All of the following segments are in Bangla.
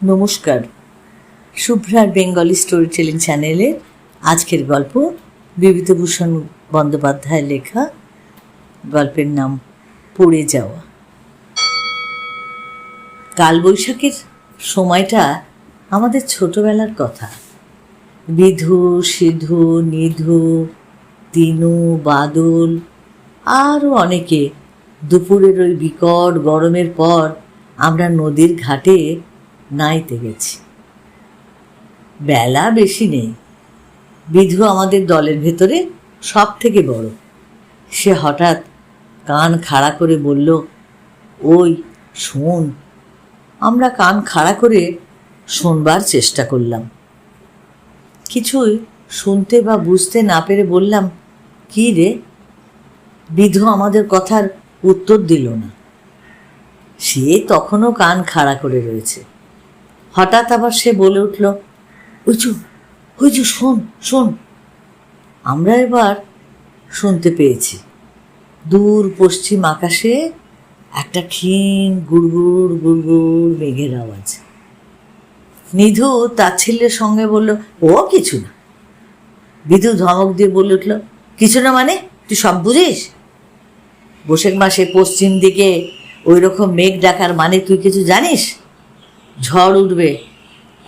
নমস্কার। শুভ্রার বেঙ্গলি স্টোরি টেলিং চ্যানেলের আজকের গল্প বিভূতিভূষণ বন্দ্যোপাধ্যায়ের লেখা গল্পের নাম পড়ে যাওয়া। কালবৈশাখের সময়টা আমাদের ছোটবেলার কথা। বিধু, সিধু, নিধু দিনু বাদল আরও অনেকে দুপুরের ওই বিকট গরমের পর আমরা নদীর ঘাটে নাইতে গেছি। বেলা বেশি নেই। বিধু আমাদের দলের ভেতরে সব থেকে বড়। সে হঠাৎ কান খাড়া করে বলল, ওই, শোন। আমরা কান খাড়া করে শোনবার চেষ্টা করলাম। কিছুই শুনতে বা বুঝতে না পেরে বললাম, কি রে? বিধু আমাদের কথার উত্তর দিল না। সে তখনও কান খাড়া করে রয়েছে। হঠাৎ আবার সে বলে উঠল ওইচু ওইচু শোন শোন। আমরা এবার শুনতে পেয়েছি। দূর পশ্চিম আকাশে একটা ক্ষীণ গুড়গুড় গুড়গুড় মেঘের আওয়াজ। নিধু তাচ্ছিল্যের সঙ্গে বলল, ও কিছু না। বিধু ধমক দিয়ে বলে উঠল, কিছু না মানে? তুই সব বুঝিস? বৈশাখ মাসে পশ্চিম দিকে ওই রকম মেঘ ডাকার মানে তুই কিছু জানিস? ঝড় উঠবে।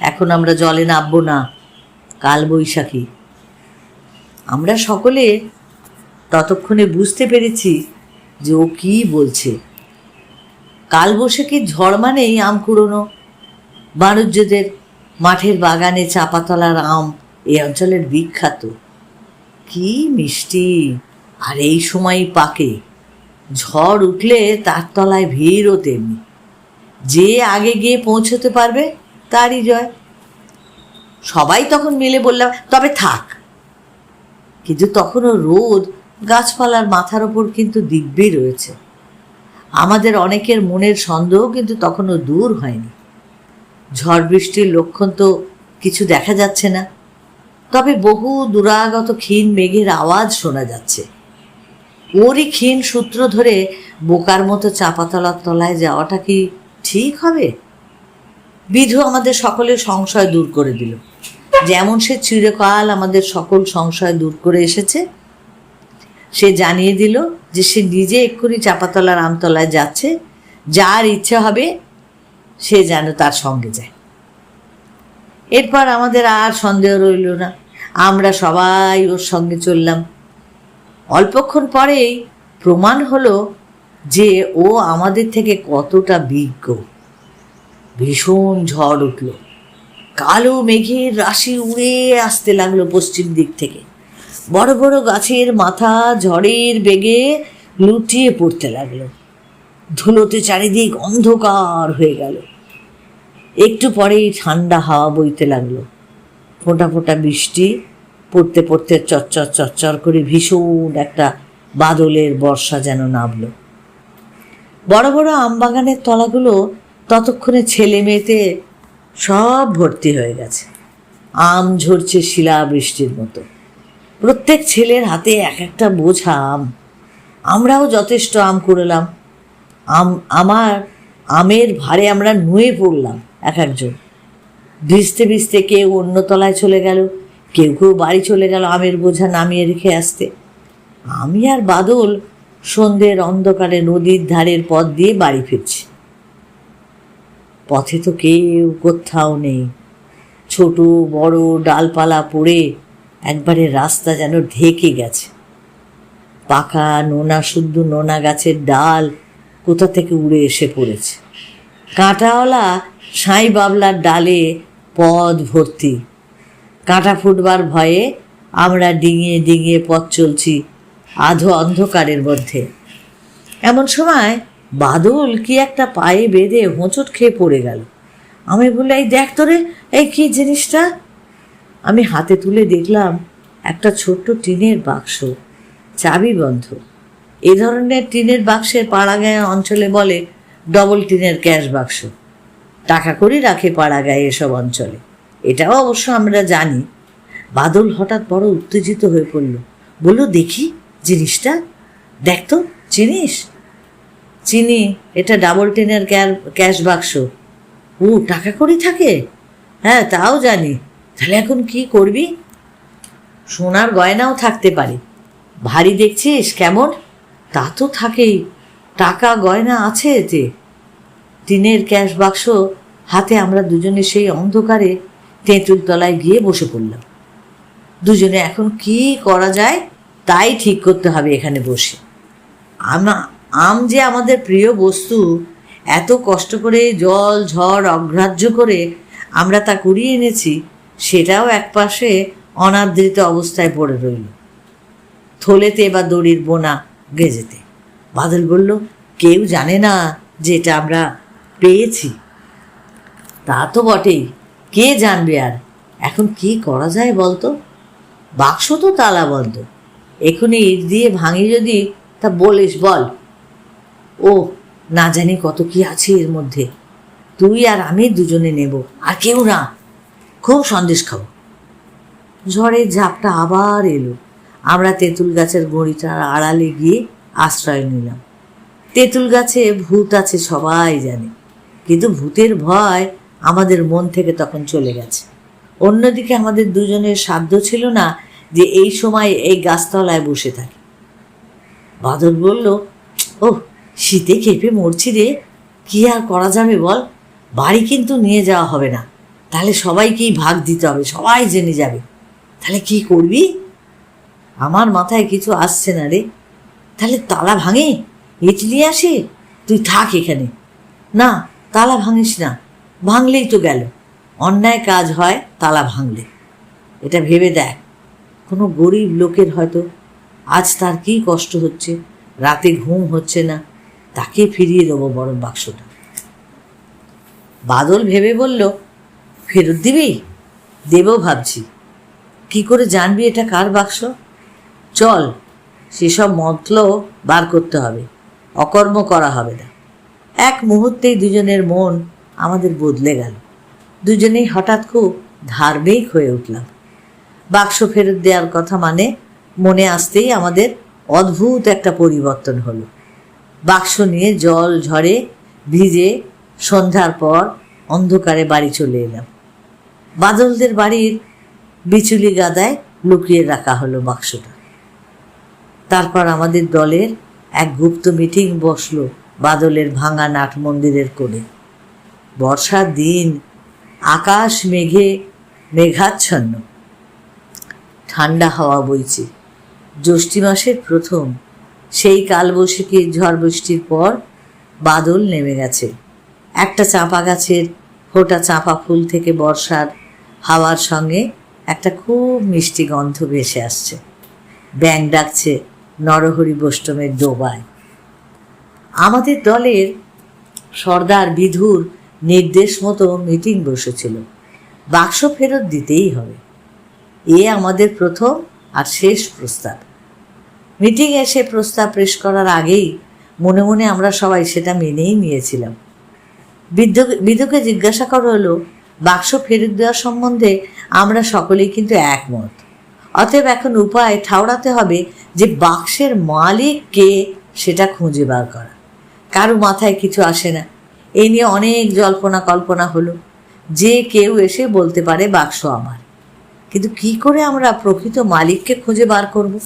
এখন আমরা জলে নামবো না। কাল বৈশাখী। আমরা সকলে ততক্ষণে বুঝতে পেরেছি যে ও কী বলছে। কাল বৈশাখীর ঝড় মানেই আম কুড়োনো। বাণিজ্যদের মাঠের বাগানে চাপাতলার আম এই অঞ্চলের বিখ্যাত। কি মিষ্টি! আর এই সময় পাকে। ঝড় উঠলে তার তলায় ভিড়ও তেমনি। যে আগে গিয়ে পৌঁছতে পারবে, তারই জয়। সবাই তখন মিলে বললাম, তবে থাক। কিন্তু তখনও রোদ, গাছপালার মাথার ওপর কিন্তু দিব্যি রয়েছে। আমাদের অনেকের মনের সন্দেহ কিন্তু তখনও দূর হয়নি। ঝড় বৃষ্টির লক্ষণ তো কিছু দেখা যাচ্ছে না। তবে বহু দুরাগত ক্ষীণ মেঘের আওয়াজ শোনা যাচ্ছে। ওরই ক্ষীণ সূত্র ধরে বোকার মতো চাপাতলার তলায় যাওয়াটা কি ঠিক হবে? বিধু আমাদের সকলের সংশয় দূর করে দিল। যেমন সে চিরকাল আমাদের সকল সংশয় দূর করে এসেছে, সে জানিয়ে দিল যে সে নিজে এক্ষুনি চাপাতলার আমতলায় যাচ্ছে, যার ইচ্ছে হবে সে যেন তার সঙ্গে যায়। এরপর আমাদের আর সন্দেহ রইল না। আমরা সবাই ওর সঙ্গে চললাম। অল্পক্ষণ পরেই প্রমাণ হলো যে ও আমাদের থেকে কতটা বিজ্ঞ। ভীষণ ঝড় উঠল। কালো মেঘের রাশি উড়ে আসতে লাগল পশ্চিম দিক থেকে। বড় বড় গাছের মাথা ঝড়ের বেগে লুটিয়ে পড়তে লাগল। ধুলোতে চারিদিক অন্ধকার হয়ে গেল। একটু পরেই ঠান্ডা হাওয়া বইতে লাগল। ফোঁটা ফোঁটা বৃষ্টি, পড়তে পড়তে চচ্চর চচ্চর করে ভীষণ একটা বাদলের বর্ষা যেন নামলো। বড় বড় আমবাগানের তলাগুলো ততক্ষণে ছেলে মেয়েতে সব ভর্তি হয়ে গেছে। আম ঝরছে শিলা বৃষ্টির মতো। প্রত্যেক ছেলের হাতে এক একটা বোঝা আম। আমরাও যথেষ্ট আম কুড়লাম। আম, আমার আমের ভারে আমরা নুয়ে পড়লাম এক একজন। ভিজতে ভিজতে কেউ অন্য তলায় চলে গেল, কেউ কেউ বাড়ি চলে গেল আমের বোঝা নামিয়ে রেখে আসতে। আমি আর বাদল সন্ধ্যের অন্ধকারে নদীর ধারের পথ দিয়ে বাড়ি ফিরছি। পথে তো কেউ কোথাও নেই। ছোট, বড় ডালপালা পড়ে একবারে রাস্তা যেন ঢেকে গেছে। পাকা নোনা, শুদ্ধ নোনা গাছের ডাল কোথা থেকে উড়ে এসে পড়েছে? কাঁটাওয়ালা সাঁই বাবলার ডালে পদ ভর্তি। কাঁটা ফুটবার ভয়ে আমরা ডিঙিয়ে ডিঙিয়ে পথ চলছি। আধো অন্ধকারের মধ্যে। এমন সময় বাদল কি একটা পায়ে বেঁধে হোঁচট খেয়ে পড়ে গেল। আমি বললাম, এই দেখ তোরে, এই কি জিনিসটা? আমি হাতে তুলে দেখলাম একটা ছোট্ট টিনের বাক্স, চাবি বন্ধ। এ ধরনের টিনের বাক্সের পাড়াগাঁয়ে অঞ্চলে বলে ডবল টিনের ক্যাশ বাক্স। টাকা করে রাখে পাড়াগাঁয়ে এসব অঞ্চলে। এটাও অবশ্য আমরা জানি। বাদল হঠাৎ বড় উত্তেজিত হয়ে পড়ল। বলল, দেখি জিনিসটা। দেখ তো, চিনিস? চিনি, এটা ডাবল টেনের ক্যাশ বাক্স ও, টাকা করি থাকে? হ্যাঁ তাও জানি। তাহলে এখন কি করবি? সোনার গয়নাও থাকতে পারে। ভারী দেখছিস? কেমন? তা তো থাকেই। টাকা, গয়না আছে এতে। টিনের ক্যাশ বাক্স হাতে আমরা দুজনে সেই অন্ধকারে তেঁতুল তলায় গিয়ে বসে পড়লাম। দুজনে এখন কি করা যায়? তাই ঠিক করতে হবে এখানে বসে। আমা, আম যে আমাদের প্রিয় বস্তু, এত কষ্ট করে জল, ঝড় অগ্রাহ্য করে আমরা তা কুড়িয়ে এনেছি, সেটাও একপাশে অনাদৃত অবস্থায় পড়ে রইল। থলেতে বা দড়ির বোনা গেজেতে। বাদল বলল, কেউ জানে না যে এটা আমরা পেয়েছি। তা তো বটেই। কে জানবে আর? এখন কি করা যায় বলতো? বাক্স তো তালা বন্ধ। এখনই ইট দিয়ে ভাঙি যদি, তা বলিস, বল। ও, না জানি কত কি আছে এর মধ্যে। তুই আর আমি দুজনে নেব, আর কেউ না। খুব সন্দেশ খাব। ঝড়ের ঝাপটা আবার এলো। আমরা তেঁতুল গাছের গড়িটার আড়ালে গিয়ে আশ্রয় নিলাম। তেঁতুল গাছে ভূত আছে, সবাই জানে। কিন্তু ভূতের ভয় আমাদের মন থেকে তখন চলে গেছে। অন্যদিকে আমাদের দুজনের সাধ্য ছিল না যে এই সময় এই গাছতলায় বসে থাকি। বাদল বলল ও শীতে খেপে মরছি রে, কি আর করা যাবে বল? বাড়ি কিন্তু নিয়ে যাওয়া হবে না। তাহলে সবাইকেই ভাগ দিতে হবে, সবাই জেনে যাবে। তাহলে কি করবি? আমার মাথায় কিছু আসছে না রে। তাহলে তালা ভাঙে? ইট নিয়ে আসে? তুই থাক এখানে। না, তালা ভাঙিস না। ভাঙলেই তো গেল। অন্যায় কাজ হয় তালা ভাঙলে। এটা ভেবে দেখ। কোনো গরিব লোকের হয়তো আজ তার কী কষ্ট হচ্ছে, রাতে ঘুম হচ্ছে না, তাকে ফিরিয়ে দেবো বরং বাক্সটা। বাদল ভেবে বলল, ফেরত দিবি? দেব ভাবছি। কি করে জানবি এটা কার বাক্স? চল, সেসব মতল বার করতে হবে, অকর্ম করা হবে না। এক মুহূর্তেই দুজনের মন আমাদের বদলে গেল। দুজনেই হঠাৎ খুব ধার্মিক হয়ে উঠলাম। বাক্স ফেরত দেওয়ার কথা মানে মনে আসতেই আমাদের অদ্ভুত একটা পরিবর্তন হলো। বাক্স নিয়ে জল ঝড়ে ভিজে সন্ধ্যার পর অন্ধকারে বাড়ি চলে এলাম। বাদলদের বাড়ির বিচুলি গাদায় লুকিয়ে রাখা হলো বাক্সটা। তারপর আমাদের দলের এক গুপ্ত মিটিং বসল বাদলের ভাঙা নাট মন্দিরের কোণে। বর্ষার দিন, আকাশ মেঘে মেঘাচ্ছন্ন। ঠান্ডা হাওয়া বইছে। জ্যৈষ্ঠী মাসের প্রথম, সেই কালবৈশাখী ঝড় বৃষ্টির পর বাদল নেমে গেছে। একটা চাঁপা গাছের ফোটা চাঁপা ফুল থেকে বর্ষার হাওয়ার সঙ্গে একটা খুব মিষ্টি গন্ধ ভেসে আসছে। ব্যাং ডাকছে নরহরি বৈষ্ণবের ডোবায়। আমাদের দলের সর্দার বিধুর নির্দেশ মতো মিটিং বসেছিল। বাক্স ফেরত দিতেই হবে। এ আমাদের প্রথম আর শেষ প্রস্তাব। মিটিং এসে প্রস্তাব পেশ করার আগেই মনে মনে আমরা সবাই সেটা মেনেই নিয়েছিলাম। বিদ্যু বিধুকে জিজ্ঞাসা করা হলো, বাক্স ফেরত দেওয়া সম্বন্ধে আমরা সকলেই কিন্তু একমত। অতএব এখন উপায় ঠাউরাতে হবে যে বাক্সের মালিক কে সেটা খুঁজে বার করা। কারও মাথায় কিছু আসে না। এই নিয়ে অনেক জল্পনা কল্পনা হলো। যে কেউ এসে বলতে পারে বাক্স আমার। কিন্তু কি করে আমরা প্রকৃত মালিককে খুঁজে বার করব?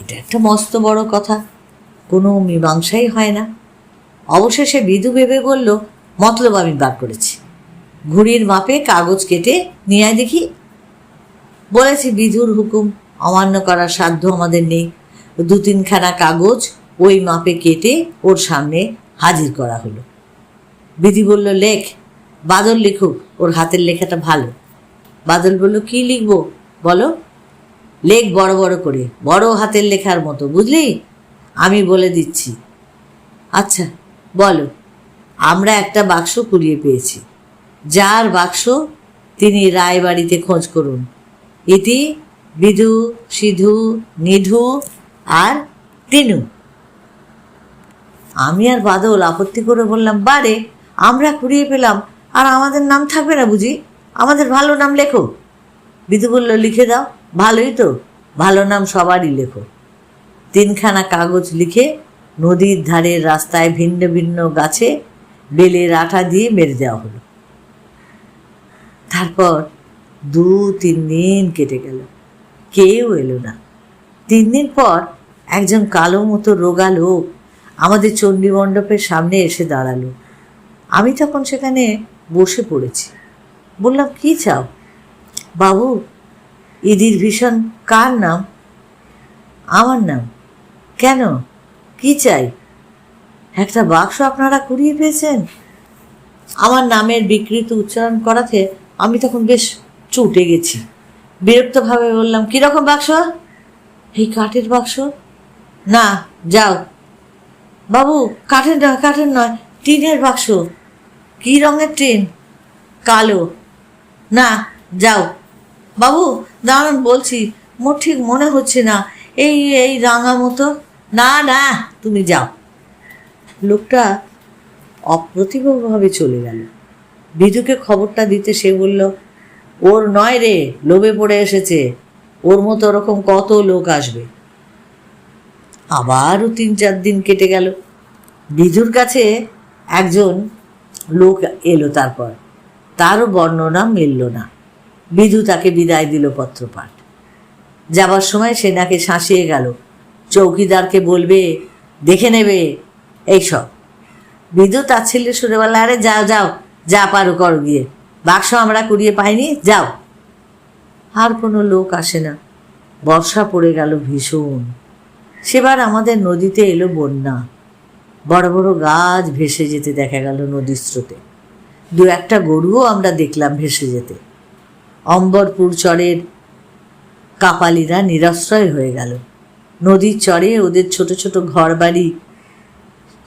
এটা একটা মস্ত বড় কথা। কোনো মীমাংসাই হয় না। অবশেষে বিধু ভেবে বলল, মতলব আমি বার করেছি। ঘুড়ির মাপে কাগজ কেটে নিয়ে দেখি। বলেছি বিধুর হুকুম, অমান্য করার সাধ্য আমাদের নেই। দু তিনখানা কাগজ ওই মাপে কেটে ওর সামনে হাজির করা হলো। বিধি বলল, লেখ, বাদল লিখুক, ওর হাতের লেখাটা ভালো। বাদল বলল কি লিখব? বলো। লেখ বড় বড় করে, বড় হাতের লেখার মতো, বুঝলি? আমি বলে দিচ্ছি। আচ্ছা বলো। আমরা একটা বাক্স কুড়িয়ে পেয়েছি। যার বাক্স তিনি রায়বাড়িতে খোঁজ করুন। ইতি, বিধু, সিধু, নিধু আর তিনু। আমি আর বাদল আপত্তি করে বললাম, বারে, আমরা কুড়িয়ে পেলাম আর আমাদের নাম থাকবে না বুঝি? আমাদের ভালো নাম লেখো। বিধু বলল লিখে দাও। ভালোই তো। ভালো নাম সবারই লেখো। তিনখানা কাগজ লিখে নদীর ধারের রাস্তায় ভিন্ন ভিন্ন গাছে বেলের আঠা দিয়ে মেরে দেওয়া হলো। তারপর দু, তিন দিন কেটে গেল। কেউ এলো না। তিন দিন পর একজন কালো মতো রোগা লোক আমাদের চণ্ডী মণ্ডপের সামনে এসে দাঁড়াল। আমি তখন সেখানে বসে পড়েছি। বললাম, কি চাও? বাবু, ইদির ভীষণ, কার নাম? আমার নাম? কেন? কি চাই? একটা বাক্স আপনারা কুড়িয়ে পেয়েছেন? আমার নামের বিকৃত উচ্চারণ করাতে আমি তখন বেশ চুটে গেছি। বিরক্তভাবে বললাম কীরকম বাক্স? এই কাঠের বাক্স। না, যাও। বাবু, কাঠের নয় কাঠের নয়, টিনের বাক্স। কী রঙের টিন? কালো। না, যাও। বাবু, দাঁড়ান, বলছি, মোর ঠিক মনে হচ্ছে না। এই এই রাঙা মতো। না না, তুমি যাও। লোকটা অপ্রতিভভাবে চলে গেল। বিধুকে খবরটা দিতে সে বলল, ওর নয় রে, লোভে পড়ে এসেছে। ওর মতো ওরকম কত লোক আসবে? আবারও তিন চার দিন কেটে গেল। বিধুর কাছে একজন লোক এলো তারপর। তারও বর্ণনা মিলল না। বিধু তাকে বিদায় দিল পত্রপাঠ। যাবার সময় সে নাকি শাঁসিয়ে গেল। চৌকিদারকে বলবে, দেখে নেবে এইসব বিধু তার ছেলে সুরে বলে আরে যাও যাও, যা পারো কর গিয়ে। বাক্স আমরা কুড়িয়ে পাইনি, যাও। আর কোনো লোক আসে না। বর্ষা পড়ে গেল ভীষণ। সেবার আমাদের নদীতে এলো বন্যা। বড় বড় গাছ ভেসে যেতে দেখা গেল নদীর স্রোতে দু একটা গরুও আমরা দেখলাম ভেসে যেতে। অম্বরপুর চরের কাপালিরা নিরাশ্রয় হয়ে গেল। নদীর চরে ওদের ছোট ছোট ঘর বাড়ি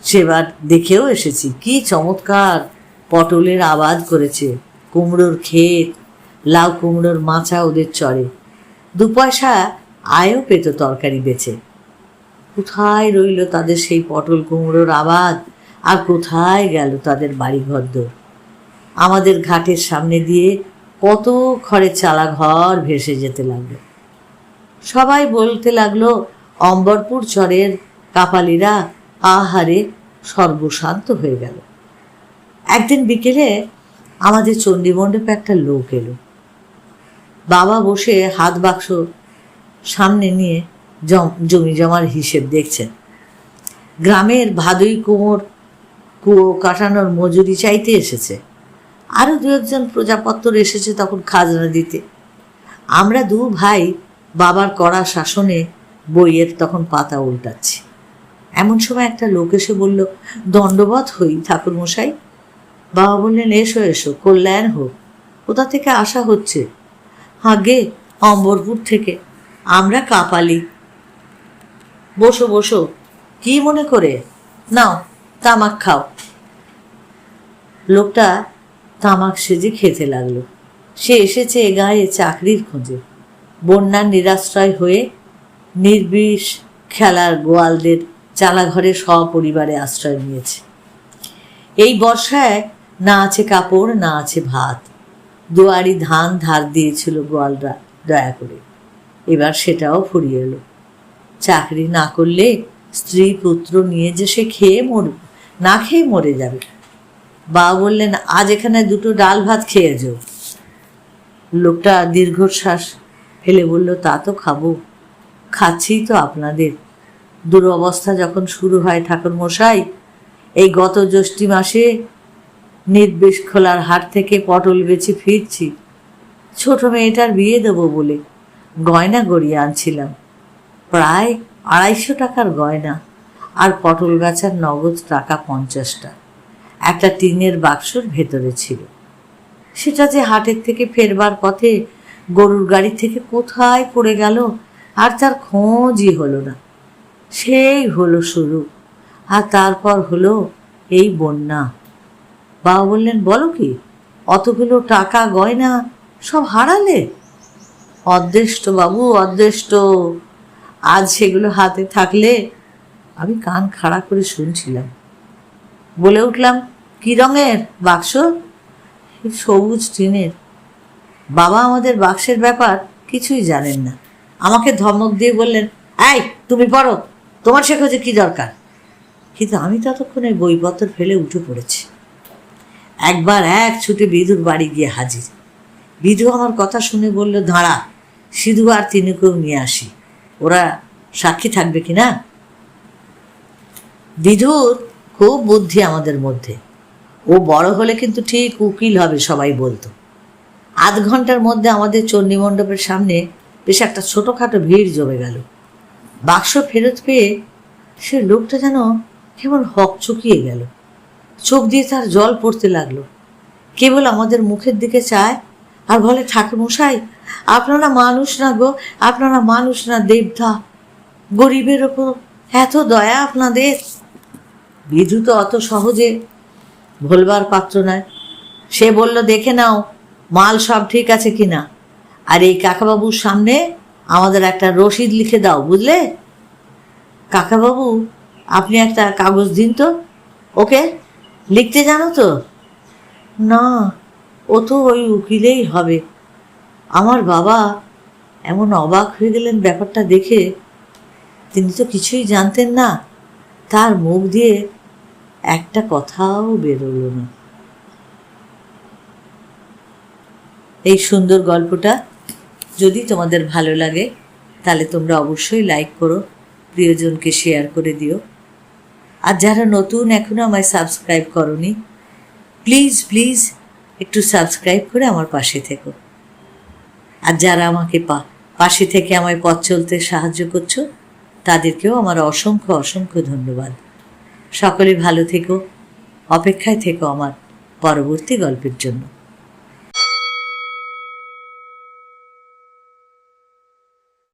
সেবার দেখেও এসেছি। কি চমৎকার পটলের আবাদ করেছে, কুমড়োর ক্ষেত, লাউ কুমড়োর মাচা ওদের চরে। দু পয়সা আয়ও পেত তরকারি বেচে। কোথায় রইল তাদের সেই পটল কুমড়োর আবাদ? আর কোথায় গেল তাদের বাড়িঘর দোর? আমাদের ঘাটের সামনে দিয়ে কত খড়ের চালা ঘর ভেসে যেতে লাগল। সবাই বলতে লাগল, অম্বরপুর চরের কাপালিরা আহারে সর্বশান্ত হয়ে গেল। একদিন বিকেলে আমাদের চণ্ডীমণ্ডপে একটা লোক এলো। বাবা বসে হাত বাক্স সামনে নিয়ে জমি জমার হিসেব দেখছেন। গ্রামের ভাদুই কুমোর কুয়ো কাটানোর মজুরি চাইতে এসেছে। আরও দু একজন প্রজাপত্তর এসেছে তখন খাজনা দিতে। আমরা দু ভাই বাবার কড়া শাসনে বইয়ের তখন পাতা উল্টাচ্ছি। এমন সময় একটা লোক এসে বলল দণ্ডবধ হই ঠাকুরমশাই। বাবা বললেন, এসো এসো, কল্যাণ হোক। কোথা থেকে আসা হচ্ছে? আগে অম্বরপুর থেকে। আমরা কাপালি। বসো বসো। কি মনে করে? নাও, তামাক খাও। লোকটা তামাক সেজে খেতে লাগল। সে এসেছে এ গায়ে চাকরির খোঁজে। বন্যার নিরাশ্রয় হয়ে নির্বিষ খেলার গোয়ালদের চালাঘরে সপরিবারে আশ্রয় নিয়েছে। এই বর্ষায় না আছে কাপড়, না আছে ভাত। দুয়ারি ধান ধার দিয়েছিল গোয়ালরা, দয়া করে। এবার সেটাও ফুরিয়ে এলো। চাকরি না করলে স্ত্রী পুত্র নিয়ে যে সে খেয়ে মরবে, না খেয়ে মরে যাবে। বাবা বললেন, আজ এখানে দুটো ডাল ভাত খেয়ে যাও লোকটা দীর্ঘশ্বাস ফেলে বলল, তা তো খাব। খাচ্ছি তো আপনাদের। দুরবস্থা যখন শুরু হয় ঠাকুর মশাই এই গত জ্যৈষ্ঠী মাসে নির্বেশ খোলার হাট থেকে পটল বেছে ফিরছি। ছোট মেয়েটার বিয়ে দেবো বলে গয়না গড়িয়ে আনছিলাম। প্রায় আড়াইশো টাকার গয়না আর পটল গাছার নগদ টাকা পঞ্চাশটা একটা টিনের বাক্সর ভেতরে ছিল। সেটা যে হাটের থেকে ফেরবার পথে গরুর গাড়ি থেকে কোথায় পড়ে গেল আর তার খোঁজই হলো না। সেই হলো শুরু, আর তারপর হলো এই বন্যা। বাবা বললেন, বলো কি, অতগুলো টাকা গয়না সব হারালে? অদৃষ্ট বাবু, অদৃষ্ট। আজ সেগুলো হাতে থাকলে আমি কান খাড়া করে শুনছিলাম। বলে উঠলাম কি রঙের বাক্স? "এই সবুজ টিনের। বাবা আমাদের বাক্সের ব্যাপার কিছুই জানেন না। আমাকে ধমক দিয়ে বললেন, এই, তুমি পড়ো। তোমার সে খোঁজে কি দরকার? কিন্তু আমি ততক্ষণে বইপত্র ফেলে উঠে পড়েছি। একবার এক ছুটে বিধুর বাড়ি গিয়ে হাজির। বিধু আমার কথা শুনে বলল, দাঁড়া, সিধু আর তিনুকেও নিয়ে আসি। ওরা সাক্ষী থাকবে কি না বিধুর খুব বুদ্ধি আমাদের মধ্যে। ও বড় হলে কিন্তু ঠিক উকিল হবে, সবাই বলতো। আধ ঘণ্টার মধ্যে আমাদের চণ্ডী মণ্ডপের সামনে বেশ একটা ছোটোখাটো ভিড় জমে গেল। বাক্স ফেরত পেয়ে সে লোকটা যেন কেমন হক চুকিয়ে গেল। চোখ দিয়ে তার জল পড়তে লাগল। কেবল আমাদের মুখের দিকে চায় আর বলে, ঠাকুরমশাই, আপনারা মানুষ না গো, আপনারা মানুষ না দেবতা। গরিবের ওপর এত দয়া আপনাদের। বিধু তো অত সহজে ভোলবার পাত্র নয় সে বলল, দেখে নাও, মাল সব ঠিক আছে কিনা? আর এই কাকাবাবুর সামনে আমাদের একটা রসিদ লিখে দাও, বুঝলে? কাকাবাবু, আপনি একটা কাগজ দিন তো। ওকে, লিখতে জানো তো? না, ও তো ওই উকিলেই হবে। আমার বাবা এমন অবাক হয়ে গেলেন ব্যাপারটা দেখে। তিনি তো কিছুই জানতেন না। তার মুখ দিয়ে একটা কথাও বেরোলো না। এই সুন্দর গল্পটা যদি তোমাদের ভালো লাগে, তাহলে তোমরা অবশ্যই লাইক করো, প্রিয়জনকে শেয়ার করে দিও। আর যারা নতুন এখনও আমায় সাবস্ক্রাইব করনি প্লিজ প্লিজ একটু সাবস্ক্রাইব করে আমার পাশে থেকো। আর যারা আমাকে পাশে থেকে আমায় পথ চলতে সাহায্য করছ, তাদেরকেও আমার অসংখ্য অসংখ্য ধন্যবাদ। সকলে ভালো থেকো অপেক্ষায় থেকো আমার পরবর্তী গল্পের জন্য।